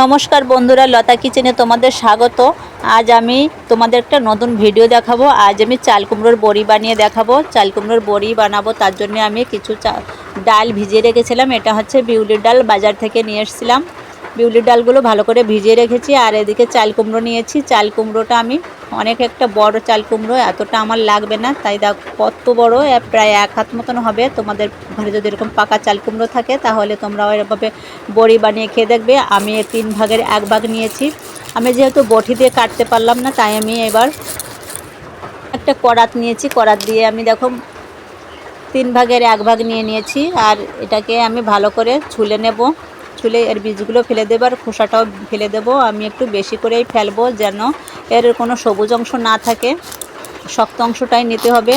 নমস্কার বন্ধুরা, লতা কিচেনে তোমাদের স্বাগত। আজ আমি তোমাদের একটা নতুন ভিডিও দেখাবো। আজ আমি চাল কুমড়োর বড়ি বানিয়ে দেখাবো। চাল কুমড়োর বড়ি বানাবো, তার জন্য আমি কিছু ডাল ভিজিয়ে রেখেছিলাম। এটা হচ্ছে বিউলির ডাল বাজার থেকে নিয়ে এসেছিলাম। বিউলির ডালগুলো ভালো করে ভিজিয়ে রেখেছি, আর এদিকে চাল কুমড়ো নিয়েছি। চাল কুমড়োটা আমি অনেক একটা বড় চাল কুমড়ো, এতটা আমার লাগবে না। তাই দেখ, কত বড় প্রায় এক হাত মতন হবে। তোমাদের ঘরে যদি এরকম পাকা চাল কুমড়ো থাকে, তাহলে তোমরা এরকমভাবে বড়ি বানিয়ে খেয়ে দেখবে। আমি তিন ভাগের এক ভাগ নিয়েছি। আমি যেহেতু বটি দিয়ে কাটতে পারলাম না, তাই আমি এবার একটা করাত নিয়েছি। করাত দিয়ে আমি দেখো, তিন ভাগের এক ভাগ নিয়ে নিয়েছি, আর এটাকে আমি ভালো করে ছুলে নেব। ছুলে এর বীজগুলো ফেলে দেবো আর খোসাটাও ফেলে দেবো। আমি একটু বেশি করেই ফেলব যেন এর কোনো সবুজ অংশ না থাকে। শক্ত অংশটাই নিতে হবে।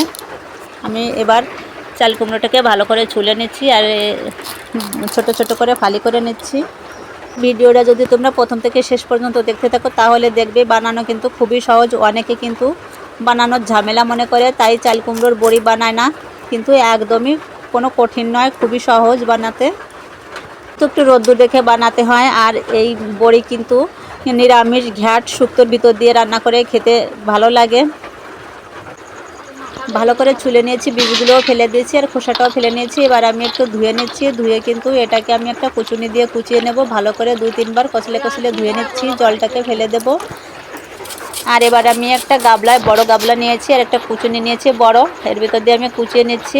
আমি এবার চাল কুমড়োটাকে ভালো করে ছুলে নিচ্ছি আর ছোট ছোট করে ফালি করে নিচ্ছি। ভিডিওটা যদি তোমরা প্রথম থেকে শেষ পর্যন্ত দেখতে থাকো তাহলে দেখবে বানানো কিন্তু খুবই সহজ। অনেকে কিন্তু বানানোর ঝামেলা মনে করে, তাই চাল কুমড়োর বড়ি বানায় না। কিন্তু একদমই কোনো কঠিন নয়, খুবই সহজ বানাতে। তো একটু রোদ্দুর দেখে বানাতে হয়, আর এই বড়ি কিন্তু নিরামিষ ঘ্যাট, শুক্তোর ভিতর দিয়ে রান্না করে খেতে ভালো লাগে। ভালো করে ছুলে নিয়েছি, বীজগুলোও ফেলে দিয়েছি, আর খোসাটাও ফেলে নিয়েছি। এবার আমি একটু ধুয়ে নিচ্ছি, ধুয়ে কিন্তু এটাকে আমি একটা কুচুনি দিয়ে কুচিয়ে নেব। ভালো করে দুই তিনবার কচলে কচলে ধুয়ে নিচ্ছি, জলটাকে ফেলে দেব। আর এবার আমি একটা গাবলায়, বড় গাবলা নিয়েছি, আর একটা কুচুনি নিয়েছি, বড়। এর ভিতর দিয়ে আমি কুচিয়ে নিচ্ছি।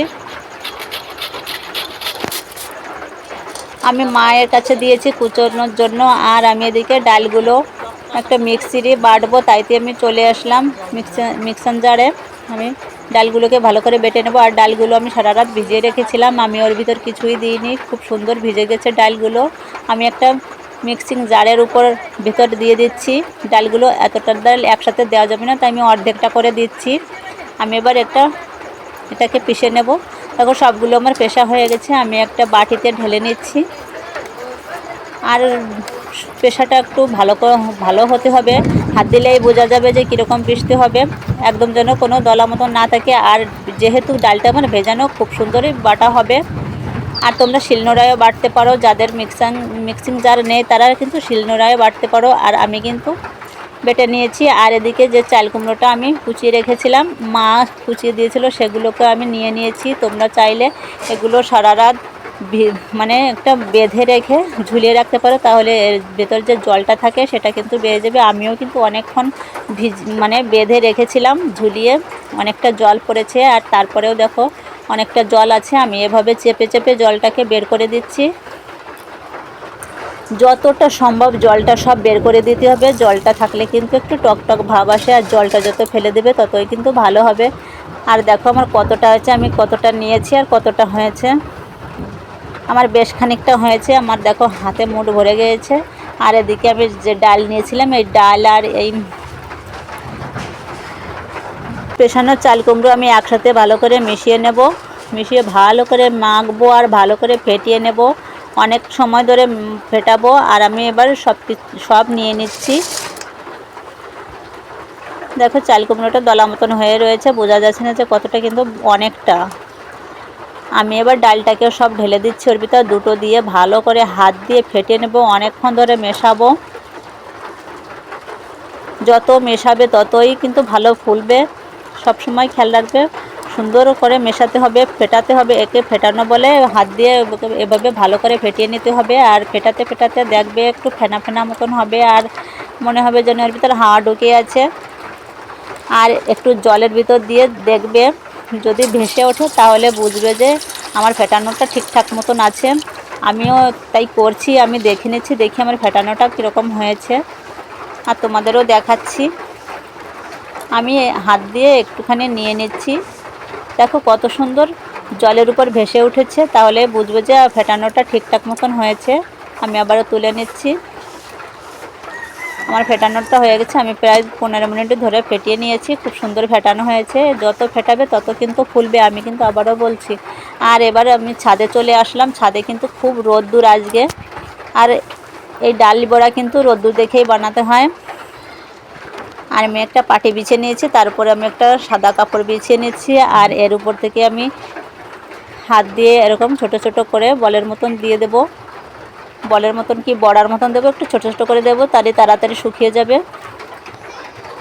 আমি মায়ের কাছে দিয়েছি কুচোনোর জন্য, আর আমি এদিকে ডালগুলো একটা মিক্সিরে বাটবো, তাইতে আমি চলে আসলাম মিক্সার মিক্সার জারে। আমি ডালগুলোকে ভালো করে বেটে নেব, আর ডালগুলো আমি সারা রাত ভিজিয়ে রেখেছিলাম। আমি ওর ভিতর কিছুই দিইনি, খুব সুন্দর ভিজে গেছে ডালগুলো। আমি একটা মিক্সিং জারের উপর ভিতর দিয়ে দিচ্ছি। ডালগুলো এতটা ডাল একসাথে দেওয়া যাবে না, তাই আমি অর্ধেকটা করে দিচ্ছি। আমি এবার একটা, এটাকে পিষে নেব। দেখো, সবগুলো আমার পেশা হয়ে গেছে, আমি একটা বাটিতে ঢেলে নিচ্ছি। আর পেশাটা একটু ভালো ভালো হতে হবে। হাত দিলেই বোঝা যাবে যে কীরকম পিষতে হবে। একদম যেন কোনো দলা মতন না থাকে। আর যেহেতু ডালটা আমার ভেজানো, খুব সুন্দরই বাটা হবে। আর তোমরা শিলনোড়ায়ও বাটতে পারো। যাদের মিক্সাং মিক্সিং জার নেই, তারা কিন্তু শিলনোড়ায়ও বাটতে পারো। আর আমি কিন্তু বেটে নিয়েছি আর এদিকে যে চাল কুমড়োটা আমি কুচিয়ে রেখেছিলাম, মা কুচিয়ে দিয়েছিল, সেগুলোকে আমি নিয়ে নিয়েছি। তোমরা চাইলে এগুলো সারা রাত মানে একটা বেঁধে রেখে ঝুলিয়ে রাখতে পারো, তাহলে এর ভেতর যে জলটা থাকে সেটা কিন্তু বেড়ে যাবে। আমিও কিন্তু অনেকক্ষণ ভিজ মানে বেঁধে রেখেছিলাম, ঝুলিয়ে অনেকটা জল পড়েছে আর তারপরেও দেখো অনেকটা জল আছে। আমি এভাবে চেপে চেপে জলটাকে বের করে দিচ্ছি। যতটা সম্ভব জলটা সব বের করে দিতে হবে। জলটা থাকলে কিন্তু একটু টকটক ভাব আসে আর জলটা যত ফেলে দেবে ততই কিন্তু ভালো হবে। আর দেখো আমার কতটা হয়েছে, আমি কতটা নিয়েছি আর কতটা হয়েছে। আমার বেশ খানিকটা হয়েছে, আমার দেখো হাতে মুঠ ভরে গিয়েছে। আর এদিকে আমি যে ডাল নিয়েছিলাম, এই ডাল আর এই পেশানো চাল কুমড়ো আমি একসাথে ভালো করে মিশিয়ে নেব। মিশিয়ে ভালো করে মাখবো আর ভালো করে ফেটিয়ে নেব। অনেক সময় ধরে ফেটাবো আর আমি এবার সব সব নিয়ে নিচ্ছি। দেখো চাল কুমড়োটা দলা মতন হয়ে রয়েছে, বোঝা যাচ্ছে না যে কতটা কিন্তু অনেকটা। আমি এবার ডালটাকে সব ঢেলে দিচ্ছি, ওর ভিতর দুটো দিয়ে ভালো করে হাত দিয়ে ফেটে নেব, অনেকক্ষণ ধরে মেশাবো। যত মেশাবে ততই কিন্তু ভালো ফুলবে সব সময় খেয়াল রাখবে। সুন্দর করে মেশাতে হবে, ফেটাতে হবে, একে ফেটানো বলে হাত দিয়ে এভাবে- ভালো করে ফেটিয়ে নিতে হবে আর ফেটাতে ফেটাতে দেখবে একটু ফেনা ফেনা মতন হবে আর মনে হবে যেন এর ভিতরে হাওয়া ঢুকে আছে। আর একটু জলের ভিতর দিয়ে দেখবে, যদি ভেসে ওঠে তাহলে বুঝবে যে আমার ফেটানোটা ঠিকঠাক মতন আছে। আমিও তাই করছি, আমি দেখে নিচ্ছি, দেখি আমার ফেটানোটা কীরকম হয়েছে। আর তোমাদেরও দেখাচ্ছি। আমি হাত দিয়ে একটুখানি নিয়ে নিচ্ছি। দেখো কত সুন্দর জলের উপর ভেসে উঠেছে, তাহলে বুঝব যে ফেটানোটা ঠিকঠাক মতন হয়েছে। আমি আবারও তুলে নিচ্ছি। আমার ফেটানোটা হয়ে গেছে, আমি প্রায় পনেরো মিনিট ধরে ফেটিয়ে নিয়েছি, খুব সুন্দর ফেটানো হয়েছে। যত ফেটাবে তত কিন্তু ফুলবে, আমি কিন্তু আবারও বলছি। আর এবার আমি ছাদে চলে আসলাম, ছাদে কিন্তু খুব রোদ্দুর আজকে। আর এই ডাল বড়া কিন্তু রোদ্দুর দেখেই বানাতে হয়। আর আমি একটা পাটি বিছিয়ে নিয়েছি তারপরে আমি একটা সাদা কাপড় বিছিয়ে নিয়েছি, আর এর উপর থেকে আমি হাত দিয়ে এরকম ছোট ছোট করে বলের মতন দিয়ে দেব। বলের মতন কি বড়ার মতন দেবো, একটু ছোটো ছোটো করে দেবো, তাহলে তাড়াতাড়ি শুকিয়ে যাবে।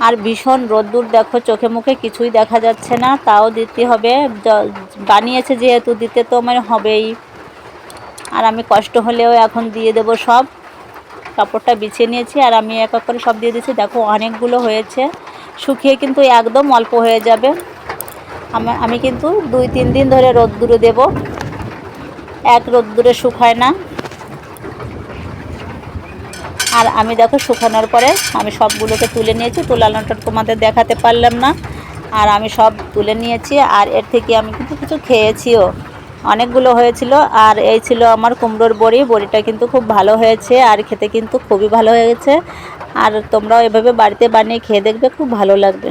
আর ভীষণ রোদ্দুর, দেখো চোখে মুখে কিছুই দেখা যাচ্ছে না, তাও দিতে হবে। বানিয়েছে যেহেতু, দিতে তো মানে হবেই। আর আমি কষ্ট হলেও এখন দিয়ে দেবো সব। কাপড়টা বিছিয়ে নিয়েছি আর আমি এক এক করে সব দিয়ে দিয়েছি। দেখো, অনেকগুলো হয়েছে। শুকিয়ে কিন্তু একদম অল্প হয়ে যাবে। আমি কিন্তু দুই, তিন দিন ধরে রোদ্দুরে দেব। এক রোদ্দুরে শুকায় না। আর আমি দেখো, শুকানোর পরে আমি সবগুলোকে তুলে নিয়েছি। তোলানোটা তোমাদের দেখাতে পারলাম না। আর আমি সব তুলে নিয়েছি। আর এর থেকে আমি কিন্তু কিছু খেয়েছিও। অনেকগুলো হয়েছিল, আর এই ছিল আমার কুমড়োর বড়ি। বড়িটা কিন্তু খুব ভালো হয়েছে আর খেতে কিন্তু খুবই ভালো হয়েছে। আর তোমরাও এভাবে বাড়িতে বানিয়ে খেয়ে দেখবে, খুব ভালো লাগবে।